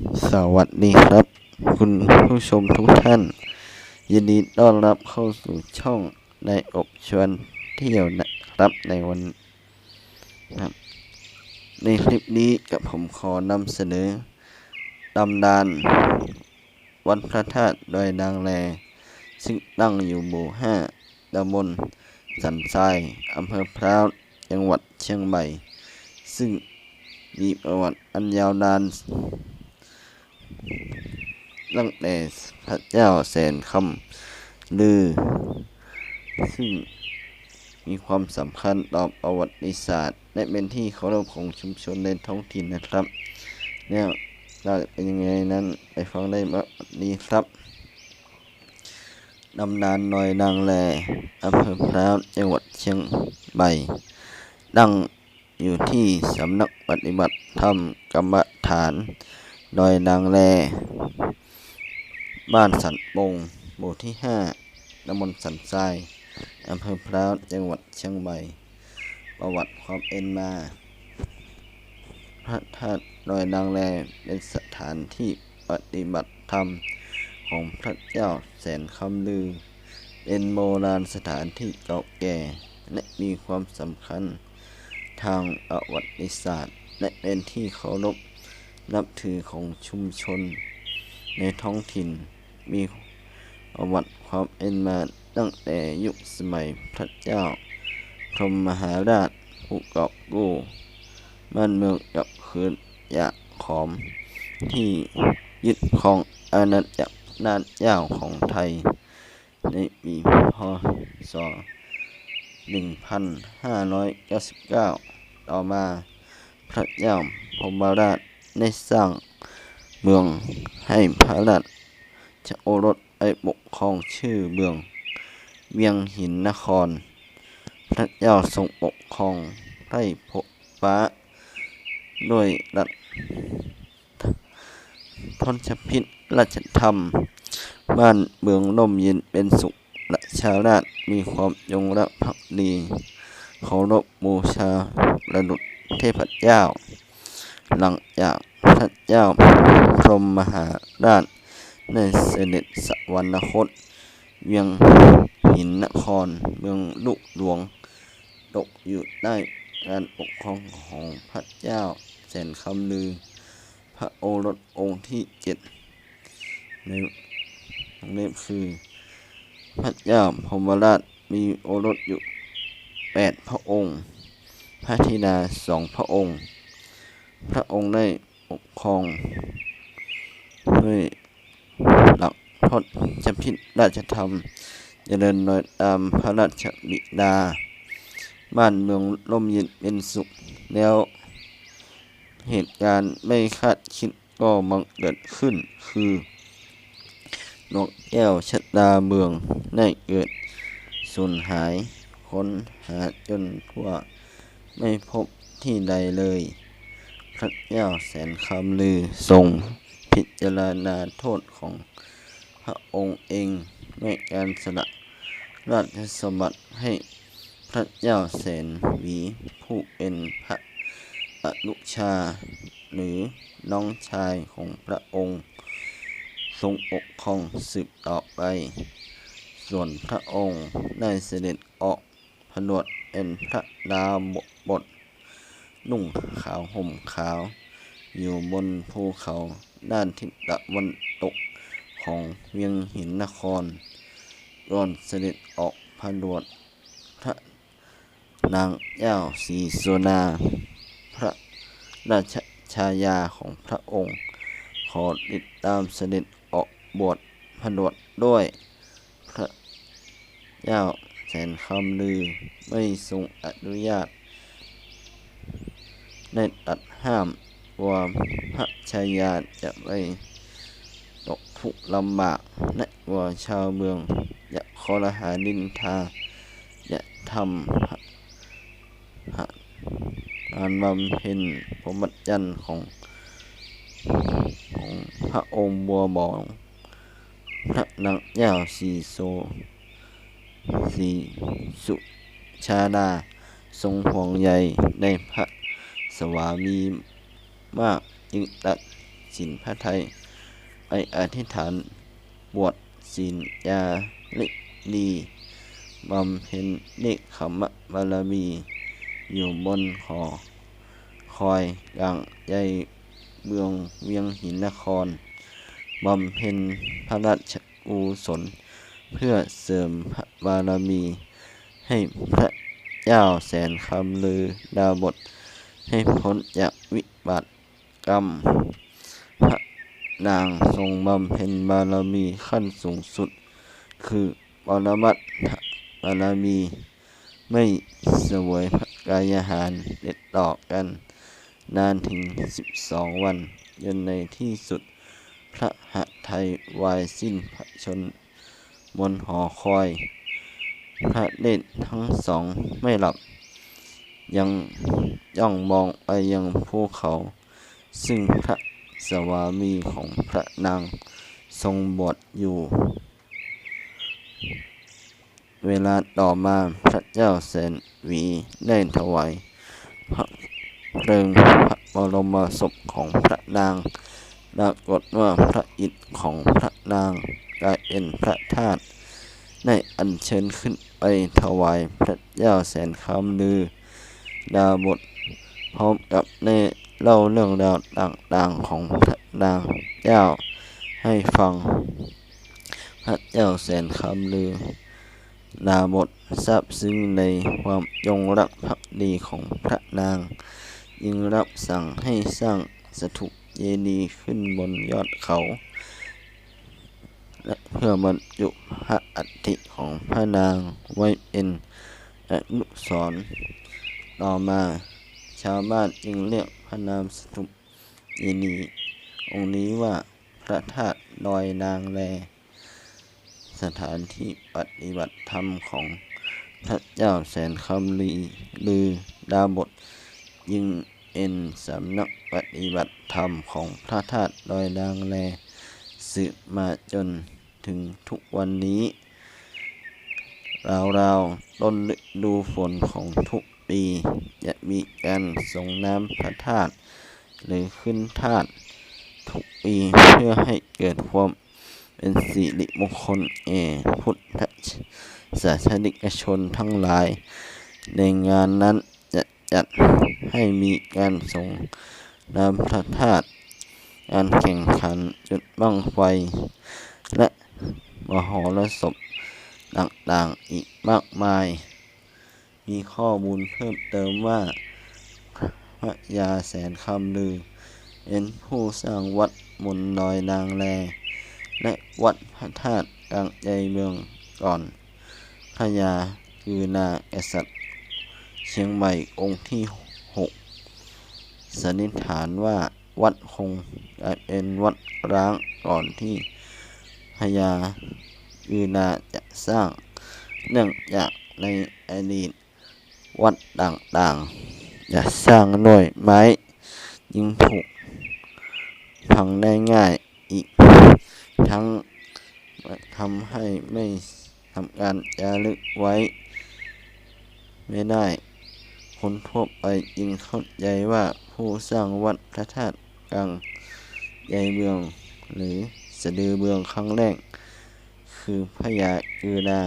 สวัสดีครับ คุณผู้ชมทุกท่าน ยินดีต้อนรับเข้าสู่ช่องในอบชวนเที่ยวนะครับในวันครับ ในคลิปนี้กับผมขอนำเสนอตำนาน วัดพระธาตุดอยนางแล ซึ่งตั้งอยู่หมู่ห้าตำบลสันทรายอำเภอพร้าวจังหวัดเชียงใหม่ ซึ่งมีประวัติอันยาวนาน ตั้งแต่พระเจ้าแสนคำลือ ซึ่งมีความสำคัญต่อประวัติศาสตร์ และเป็นที่เคารพของชุมชนในท้องถิ่นนะครับ เนี่ยเราจะเป็นยังไงนั้นไปฟังได้มานี้ครับตำนานน้อยนางแลอำเภอพร้าวจังหวัดเชียงใหม่ตั้งอยู่ที่สำนักปฏิบัติธรรมกรรมฐานดอยนางแล บ้านสันปงหมู่ที่ห้าตำบลสันทรายอำเภอพร้าว จังหวัดเชียงใหม่ ประวัติความเป็นมา พระธาตุดอยนางแลเป็นสถานที่ปฏิบัติธรรมของพระเจ้าแสนคำลือ เป็นโบราณสถานที่เก่าแก่ และมีความสำคัญทางประวัติศาสตร์ และเป็นที่เคารพนับถือของชุมชนในท้องถิ่น มีประวัติความเป็นมาตั้งแต่ยุคสมัยพระเจ้า พรหมมหาราชผู้กอบกู้บ้านเมืองกับคืนยาขอม ที่ยึดครองอาณาจักรนานยาวของไทย ในปีพศ 1599 ต่อมาพระเจ้าพรหมราชได้สร้างเมืองให้พระราช โอรสไปปกครองชื่อเมืองเวียงหินนคร พระเจ้าทรงปกครองไพร่พฟ้า ด้วยรัฐทนชพิษราชธรรม บ้านเมืองร่มเย็นเป็นสุขและชาวราชมีความยงรักภักดีเคารพบูชาระดุจเทพเจ้า หลังจากพระเจ้าพรหมมหาราช ได้เสด็จสวรรคต เวียงหินนคร เมืองลุหลวง ตกอยู่ใต้การปกครองของพระเจ้าแสนคำลือ พระโอรสองค์ที่เจ็ดในวงเล็บคือ พระเจ้าพรหมราชมีโอรสอยู่แปดพระองค์ พระธิดาสองพระองค์ พระองค์ได้ปกครองด้วย หลักพจน์พิษราชธรรม เจริญโดยตามพระราชบิดา บ้านเมืองร่มเย็นเป็นสุขแล้ว เหตุการณ์ไม่คาดคิดก็มังเกิดขึ้นคือนกแก้วชะตาเมืองได้เกิดสูญหายค้นหาจนทั่วไม่พบที่ใดเลย พระเจ้าแสนคำลือทรงพิจารณาโทษของ ระองค์เองในการสละราชสมบัติให้พระเจ้าแสนวี ผู้เป็นพระอนุชา หรือน้องชายของพระองค์ ทรงปกครองสืบต่อไป ส่วนพระองค์ได้เสด็จออกผนวดเป็นพระดาบทนุ่งขาวห่มขาว อยู่บนภูเขาด้านทิศตะวันตก ของเวียงหินนครก่อนเสด็จออกผนวดพระนางเจ้าศรีโซนา พระราชชายาของพระองค์ ขอติดตามเสด็จออกบวชผนวดด้วย พระเจ้าแสนคำลือไม่ทรงอนุญาต ได้ตัดห้ามว่าพระชายาจะไป ทุกข์ลำบากและว่าชาวเมืองจะคอรหานินทาจะทำการบำเพ็ญพรหมจรรย์ของของพระองค์บัวบองพระนางเจ้าสีโซสีสุชาดา ทรงห่วงใยในพระสวามีมากจึงตัดศีลพระไทย ไปอธิษฐานบวชศีลยาลิดีบำเพ็ญเนกขมบารมี อยู่บนหอคอยกลางใจเมืองเวียงหินนคร บำเพ็ญพระราชกุศลเพื่อเสริมพระบารมี ให้พระเจ้าแสนคำลือดาบท ให้พ้นจากวิบัติกรรม นางทรงบำเพ็ญบารมีขั้นสูงสุด คือปรมัตถบารมี ไม่เสวยกายอาหารเด็ดดอกกัน นานถึงสิบสองวันจนในที่สุด พระหไทยวายสิ้นพระชนบนหอคอย พระเดชทั้งสองไม่หลับ ยังย่องมองไปยังภูเขา ซึ่งพระ สวามีของพระนางทรงบวชอยู่ เวลาต่อมาพระเจ้าแสนวีได้ถวายพระเพลิงพระบรมศพของพระนางปรากฏว่าพระอิฐของพระนางกลายเป็นพระธาตุได้อัญเชิญขึ้นไปถวายพระเจ้าแสนคำลือ ดาบทพร้อมกับได้ เล่าเรื่องราวต่างๆของพระนางเจ้าให้ฟัง พระเจ้าแสนคำลือดาบททราบซึ้งในความยงรักภักดีของพระนางจึงรับสั่งให้สร้างสถูปเจดีขึ้นบนยอดเขา และเพื่อบรรจุพระอัฐิของพระนางไว้เป็นอนุสรณ์ต่อมา ชาวบ้านจึงเรียก ระนามสถูปเจดีองค์นี้ว่าพระธาตุดอยนางแล สถานที่ปฏิบัติธรรมของพระเจ้าแสนคำลีลือดาบทยิงเอ็นสำนักปฏิบัติธรรมของพระธาตุดอยนางแล สืบมาจนถึงทุกวันนี้ ราวๆต้นฤดูฝนของทุก ปี จะมีการส่งน้ำพระธาตุหรือขึ้นธาตุทุกปีเพื่อให้เกิดความเป็นสิริมงคลแก่พุทธศาสนิกชนทั้งหลาย ในงานนั้นจะจัดให้มีการส่งน้ำพระธาตุการแข่งขันจุดบั้งไฟ และมหรสพต่างๆอีกมากมาย มีข้อมูลเพิ่มเติมว่าพระยาแสนคำลือเป็นผู้สร้างวัดมนดอยนางแล และวัดพระธาตุกลางใจเมืองก่อนพระยาคือนาแอสัตเชียงใหม่องค์ที่หกสันนิษฐานว่าวัดคงกลายเป็นวัดร้างก่อนที่พญาอือนาจะสร้าง เนื่องจากในอดีต วัดต่างๆจะสร้างด้วยไม้ยิงถูกพังได้ง่ายอีก ทั้งทำให้ไม่ทำการจารึกไว้ ไม่ได้ คนทั่วไปจึงเข้าใจว่าผู้สร้างวัดพระธาตุกลางใหญ่เมือง หรือสะดือเมืองครั้งแรก คือพระยาอือนา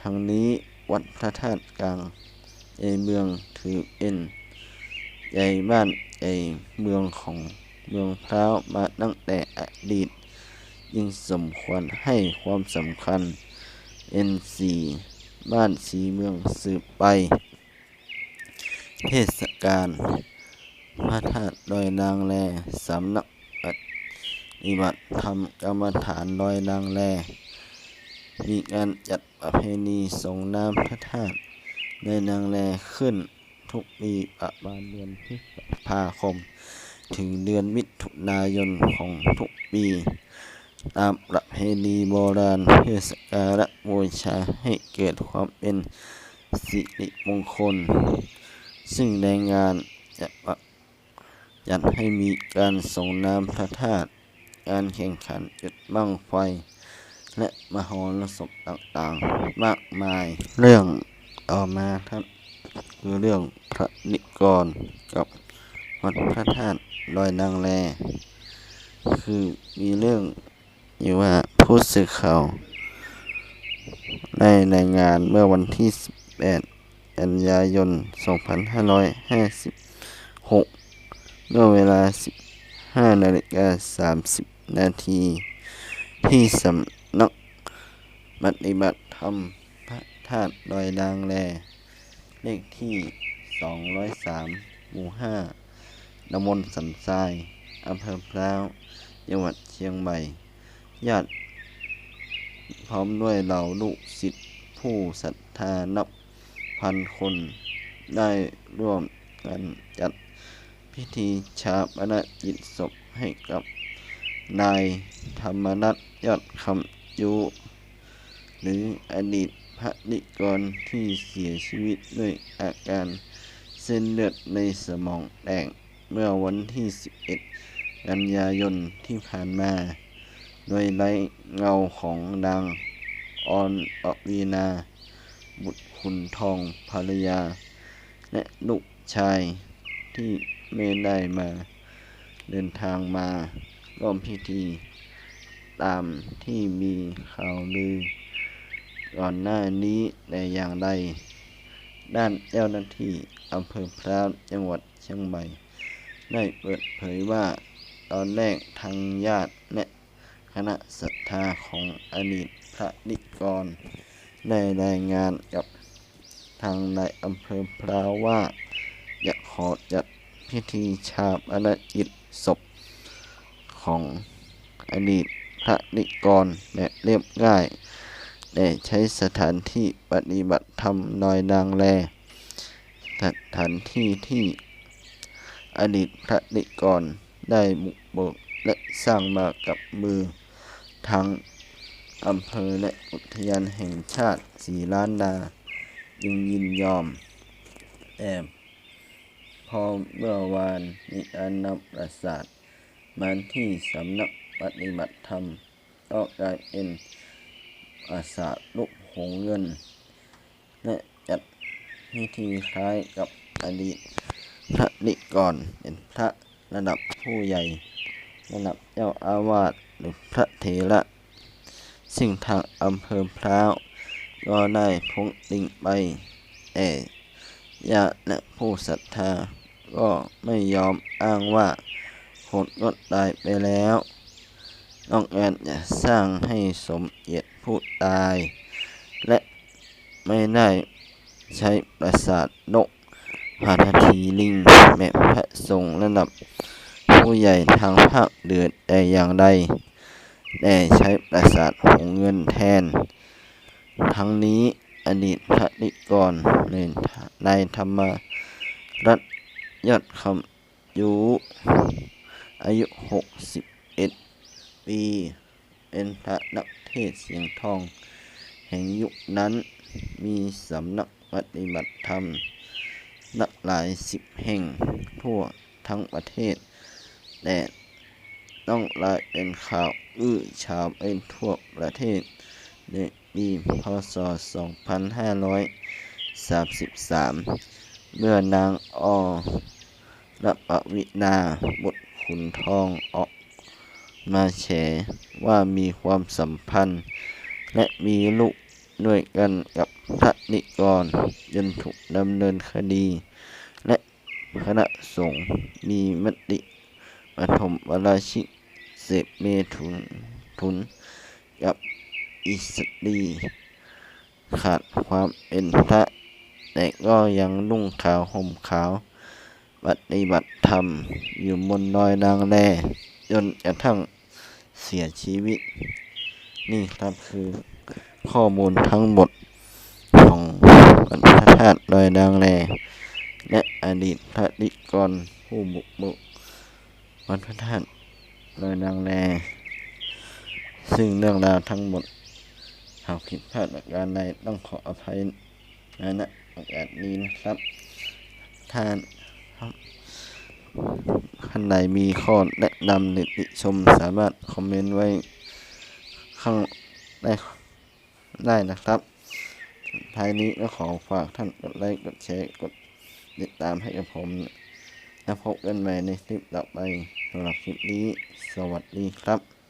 ทั้งนี้ วัดพระธาตุกลางใหญ่เมืองถือเป็นใหญ่บ้านใหญ่เมืองของเมืองพร้าวมาตั้งแต่อดีตยิ่งสมควรให้ความสำคัญเป็นสีบ้านสีเมืองสืบไป เทศกาลพระธาตุดอยนางแลสำนักปฏิบัติธรรมกรรมฐานดอยนางแล มีการจัดประเพณีส่งน้ำพระธาตุในนางแลขึ้นทุกปีประมาณเดือนพฤษภาคม ถึงเดือนมิถุนายนของทุกปี ตามประเพณีโบราณเพื่อสักการะบูชาให้เกิดความเป็นสิริมงคล ซึ่งในงานจะประจัดให้มีการส่งน้ำพระธาตุการแข่งขันจุดบั้งไฟ และมหรสพต่างๆ มากมาย เรื่องต่อมาครับคือเรื่องพระนิกรกับวัดพระธาตุดอยนางแลคือมีเรื่องอยู่ว่าผู้สื่อข่าวได้รายงานเมื่อวันที่ 18 กันยายน 2556 เมื่อเวลา 15นาฬิกา30 นาทีที่สำ นักปฏิบัติธรรมพระธาตุดอยนางแล เลขที่ 203 หมู่5ตำบลสันทรายอำเภอพร้าวจังหวัดเชียงใหม่ ญาติ พร้อมด้วยเหล่าลูกศิษย์ผู้ศรัทธานับพันคนได้ร่วมกันจัดพิธีชาปนกิจศพให้กับ นายธรรมนัฐยอดคำ ยุหรืออดีตพระนิกรที่เสียชีวิตด้วยอาการเส้นเลือดในสมองแตกเมื่อวันที่ 11 กันยายนที่ผ่านมา โดยไร้เงาของนางออนอวีนา บุตรคุณทองภรรยา และลูกชายที่ไม่ได้มา เดินทางมาร่วมพิธี ตามที่มีข่าวลือก่อนหน้านี้แต่อย่างใด ด้านเจ้าหน้าที่อำเภอพร้าวจังหวัดเชียงใหม่ ได้เปิดเผยว่าตอนแรกทางญาติและคณะศรัทธาของอดีตพระนิกร ได้รายงานกับทางนายอำเภอพร้าวว่าอยากขอจัดพิธีชาปนกิจศพของอดีต พระนิกรและเรียบง่ายได้ใช้สถานที่ปฏิบัติธรรมนอยนางแล สถานที่ที่อดีตพระนิกรได้บุกเบิกและสร้างมากับมือทั้งอำเภอและอุทยานแห่งชาติสีล้านนาจึงยินยอมแต่พอเมื่อวานมีการนำประสาทมาที่สำนัก ปฏิบัติธรรมก็กลายเป็นอาสาลูกหงเงิน และจัดพิธีคล้ายกับอดีตพระนิกรเป็นพระระดับผู้ใหญ่ ระดับเจ้าอาวาสหรือพระเถระซึ่งทางอำเภอพร้าวก็ได้พงดิ่งไปแต่ญาติและผู้ศรัทธา ก็ไม่ยอมอ้างว่าคนก็ตายไปแล้ว ต้องการจะสร้างให้สมเกียรติผู้ตาย และไม่ได้ใช้ประสาทนกพาททีลิงแบบพระสงฆ์ระดับผู้ใหญ่ทางภาคเดือดแต่อย่างใดแต่ใช้ประสาทหงเงินแทน ทั้งนี้อดีตพระนิกรในในธรรมรัตยอดคำยุอายุหกสิบเอ็ด ปีเป็นพระนักเทศเสียงทอง แห่งยุคนั้นมีสำนักปฏิบัติธรรม นักหลายสิบแห่งทั่วทั้งประเทศ แต่ต้องกลายเป็นข่าวอื้อฉาวไปทั่วประเทศในปีพศ 2533 เมื่อนางออระปวินาบุตรขุนทองออก มาแฉว่ามีความสัมพันธ์ และมีลูกด้วยกันกับพระนิกรจนถูกดำเนินคดี และคณะสงฆ์มีมติปฐมวราชิกเสพเมถุนทุนกับอิสตีขาดความเป็นพระ แต่ก็ยังนุ่งขาวห่มขาวปฏิบัติธรรมอยู่บนดอยนางแลจนกระทั่ง เสียชีวิต นี่ครับคือข้อมูลทั้งหมดของวัดพระธาตุดอยนางแลและอดีตพระนิกรผู้บุกบุกวัดพระธาตุดอยนางแลซึ่งเรื่องราวทั้งหมดหากผิดพลาดประการใดต้องขออภัยในณโอกาสนี้นะครับท่านครับ ท่านใดมีข้อแนะนำหรือติชมสามารถคอมเมนต์ไว้ข้างได้ได้นะครับ ท้ายนี้ก็ขอฝากท่านกดไลค์ กดแชร์ กดติดตามให้กับผม แล้วพบกันใหม่ในคลิปต่อไปสำหรับคลิปนี้ สวัสดีครับ